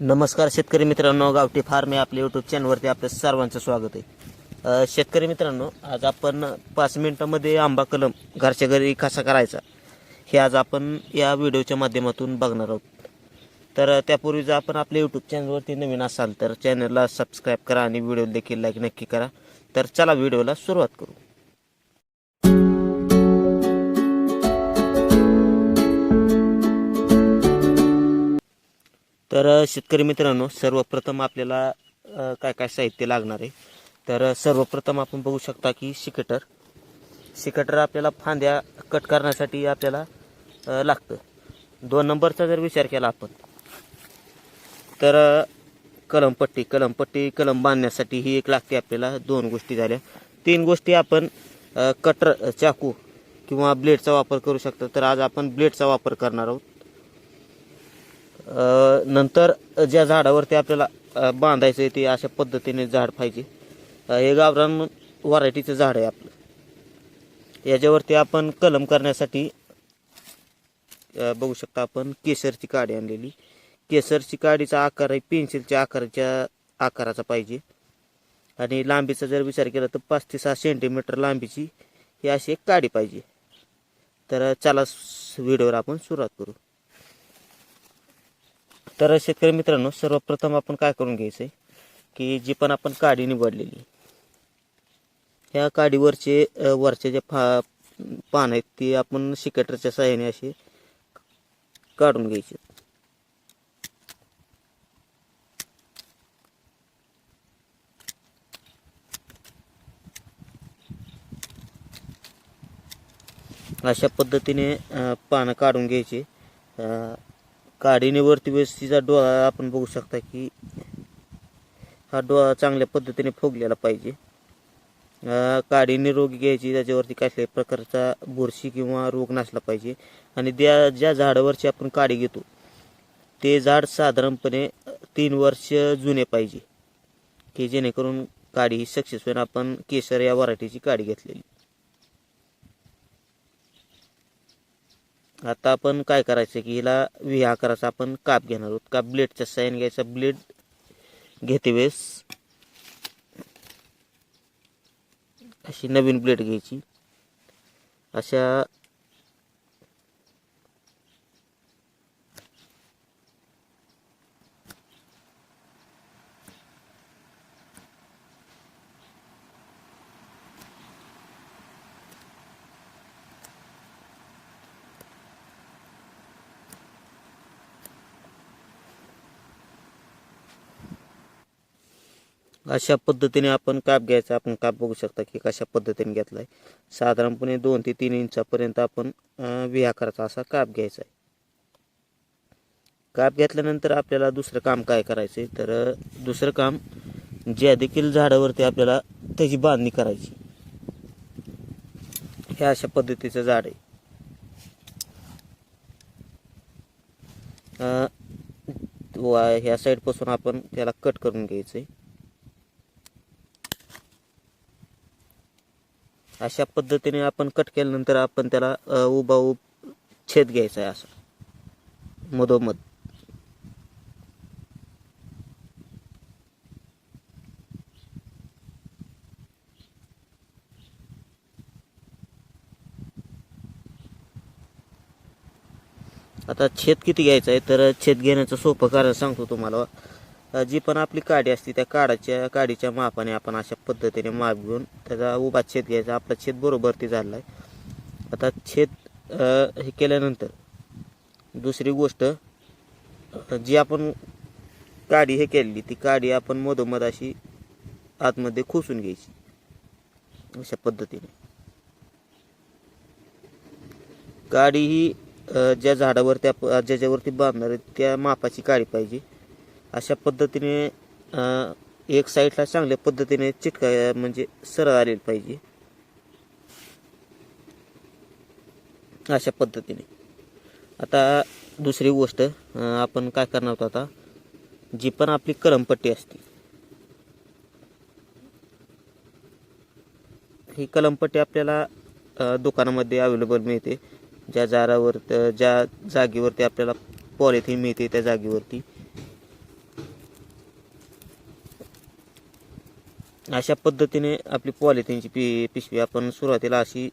नमस्कार शेतकरी मित्रांनो गावठी फार्म या आपल्या यूट्यूब चॅनलवरती आपलं सर्वांचं स्वागत आहे. शेतकरी मित्रांनो आज आपण पाच मिनटामध्ये आंबा कलम घरच्या घरी कसा करायचा हे आज आपण या व्हिडिओच्या माध्यमातून बघणार आहोत. तर त्यापूर्वी जर आपण आपल्या यूट्यूब चॅनलवरती नवीन असाल तर चॅनलला सबस्क्राईब करा आणि व्हिडिओ देखील लाईक नक्की करा. तर चला व्हिडिओला सुरुवात करू. तर शेतकरी मित्रांनो सर्वप्रथम आपल्याला काय काय साहित्य लागणार आहे? तर सर्वप्रथम आपण बघू शकता की शिकटर शिकटर आपल्याला फांद्या कट करण्यासाठी आपल्याला लागतं. दोन नंबरचा जर विचार केला आपण तर कलमपट्टी कलमपट्टी कलम बांधण्यासाठी ही एक लागते आपल्याला. दोन गोष्टी झाल्या. तीन गोष्टी आपण कटर चाकू किंवा ब्लेडचा वापर करू शकतो. तर आज आपण ब्लेडचा वापर करणार आहोत. नंतर ज्या झाडावरती आपल्याला बांधायचं आहे ते अशा पद्धतीने झाड पाहिजे. हे गावरान व्हरायटीचं झाड आहे आपलं. याच्यावरती आपण कलम करण्यासाठी बघू शकता आपण केसरची काडी आणलेली. केसरची काडीचा आकार आहे पेन्सिलच्या आकाराच्या आकाराचा पाहिजे. आणि लांबीचा जर विचार केला तर पाच ते सहा सेंटीमीटर लांबीची ही अशी एक काडी पाहिजे. तर चला व्हिडिओवर आपण सुरुवात करू. तर शेतकरी मित्रांनो सर्वप्रथम आपण काय करून घ्यायचं आहे की जी पण आपण काडी निवडलेली ह्या काडीवरचे वरचे जे फा पान आहेत ते आपण शिकेटरच्या सहाय्याने असे काढून घ्यायचे. अशा पद्धतीने पानं काढून घ्यायची. काढीने वरती वेळेस तिचा डोळा आपण बघू शकता की हा डोळा चांगल्या पद्धतीने फुगलेला पाहिजे. अ, काडी निरोगी घ्यायची त्याच्यावरती कसल्याही प्रकारचा बुरशी किंवा रोग नसला पाहिजे. आणि त्या ज्या झाडावरची आपण काडी घेतो ते झाड साधारणपणे तीन वर्ष जुने पाहिजे. की जेणेकरून काडी ही सक्सेस होईल आपण केसर या वराठीची काडी घेतलेली. आता आपण काय करायचं की हिला व्ही आकाराचा आपण काप घेणार आहोत. काप ब्लेडचा साईन घ्यायचा ब्लेड घेते वेळेस. अशी नवीन ब्लेड घ्यायची. अशा अशा पद्धतीने आपण काप घ्यायचा. आपण काप बघू शकता की कशा पद्धतीने घेतलाय. साधारणपणे दोन ते तीन इंचापर्यंत आपण विहाकाराचा असा काप घ्यायचा आहे. काप घेतल्यानंतर आपल्याला दुसरं काम काय करायचं आहे तर दुसरं काम ज्या देखील झाडावरती आपल्याला त्याची बांधणी करायची. हे अशा पद्धतीचं झाड आहे. वा- ह्या साईडपासून आपण त्याला कट करून घ्यायचं आहे अशा पद्धतीने आपण कट केल्यानंतर आपण त्याला उभा उब छेद घ्यायचा आहे असा. मधोमध. आता छेद किती घ्यायचा आहे? तर छेद घेण्याचं सोपं कारण सांगतो तुम्हाला. जी पण आपली काडी असते त्या काडाच्या काडीच्या मापाने आपण अशा पद्धतीने माप घेऊन त्याचा उभा छेद घ्यायचा. आपला छेद बरोबर ती झाला आहे आता छेद हे केल्यानंतर दुसरी गोष्ट जी आपण काडी हे केलेली ती काडी आपण मधोमध अशी आतमध्ये खोसून घ्यायची. अशा पद्धतीने. काडी ही ज्या झाडावरती आप ज्याच्यावरती बांधणार आहे त्या मापाची काडी पाहिजे. अशा पद्धतीने एक साईडला चांगल्या पद्धतीने चिटका म्हणजे सरळ आलेली पाहिजे. अशा पद्धतीने. आता दुसरी गोष्ट आपण काय करणार आहोत आता? जी पण आपली कलमपट्टी असते. ही कलमपट्टी आपल्याला दुकानामध्ये अवेलेबल मिळते. ज्या जारावर ज्या जागेवरती आपल्याला पॉलिथिन मिळते त्या जागेवरती. अशा पद्धतीने आपली पॉलिथिनची पि पिशवी आपण सुरुवातीला अशी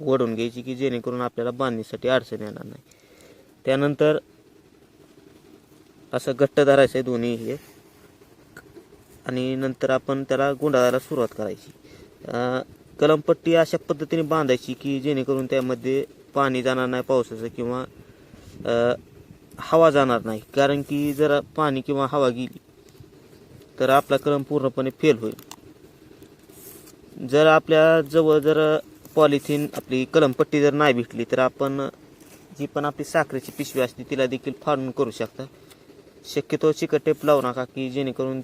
ओढून घ्यायची की जेणेकरून आपल्याला बांधणीसाठी अडचण येणार नाही. त्यानंतर असं घट्ट धरायचं आहे दोन्ही हे. आणि नंतर आपण त्याला गुंडाळायला सुरुवात करायची. कलमपट्टी अशा पद्धतीने बांधायची की जेणेकरून त्यामध्ये पाणी जाणार नाही पावसाचं किंवा हवा जाणार नाही. कारण की जर पाणी किंवा हवा गेली तर आपला कलम पूर्णपणे फेल होईल. जर आपल्या जवळ जर पॉलिथिन आपली कलमपट्टी जर नाही भेटली तर आपण जी पण आपली साखरेची पिशवी असते तिला देखील फाडून करू शकता. शक्यतो चिकट टेप लावू नका की जेणेकरून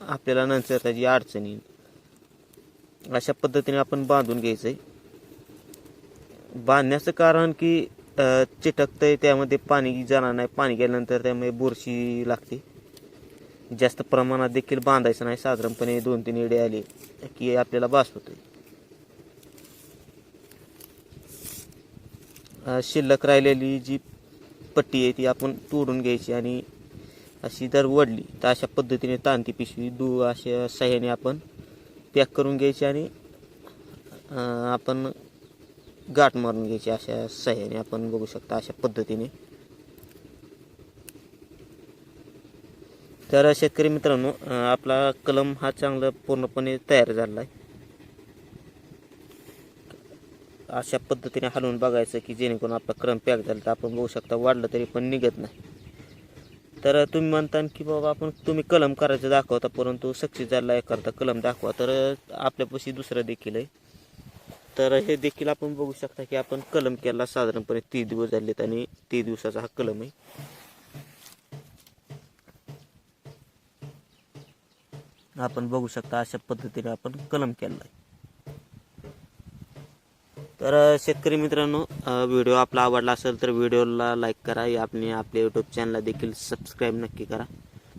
आपल्याला नंतर त्याची अडचण येईल. अशा पद्धतीने आपण बांधून घ्यायचं आहे बांधण्याचं कारण की चिटकतं आहे त्यामध्ये पाणी जाणार नाही. पाणी गेल्यानंतर त्यामुळे बुरशी लागते. जास्त प्रमाणात देखील बांधायचं नाही. साधारणपणे दोन तीन इडे आले की आपल्याला बास होतोय. शिल्लक राहिलेली जी पट्टी आहे ती आपण तोडून घ्यायची आणि अशी जर वडली तर अशा पद्धतीने तांती पिशवी दू अशा सहाय्याने आपण पॅक करून घ्यायची आणि आपण गाठ मारून घ्यायची अशा सहाय्याने आपण बघू शकता अशा पद्धतीने. तर शेतकरी मित्रांनो आपला कलम हा चांगला पूर्णपणे तयार झाला आहे अशा पद्धतीने हलवून बघायचं की जेणेकरून आपला क्रम पॅक झाला तर आपण बघू शकता वाढलं तरी पण निघत नाही. तर तुम्ही म्हणता की बाबा आपण तुम्ही कलम करायचं दाखवता परंतु सक्सेस झाला करता कलम दाखवा तर आपल्यापाशी दुसरं देखील आहे. तर हे देखील आपण बघू शकता की आपण कलम केला साधारणपणे तीस दिवस झालेत आणि तीस दिवसाचा हा कलम आहे. आपण बघू शकता अशा पद्धतीने आपण कलम केला आहे. तर शेतकरी मित्रांनो व्हिडिओ आपला आवडला असेल तर व्हिडिओला लाईक करा या आपली आपल्या यूट्यूब चॅनलला देखील सबस्क्राईब नक्की करा.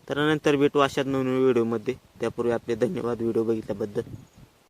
तर नंतर भेटू अशाच नवीन व्हिडिओमध्ये. त्यापूर्वी आपले धन्यवाद व्हिडिओ बघितल्याबद्दल.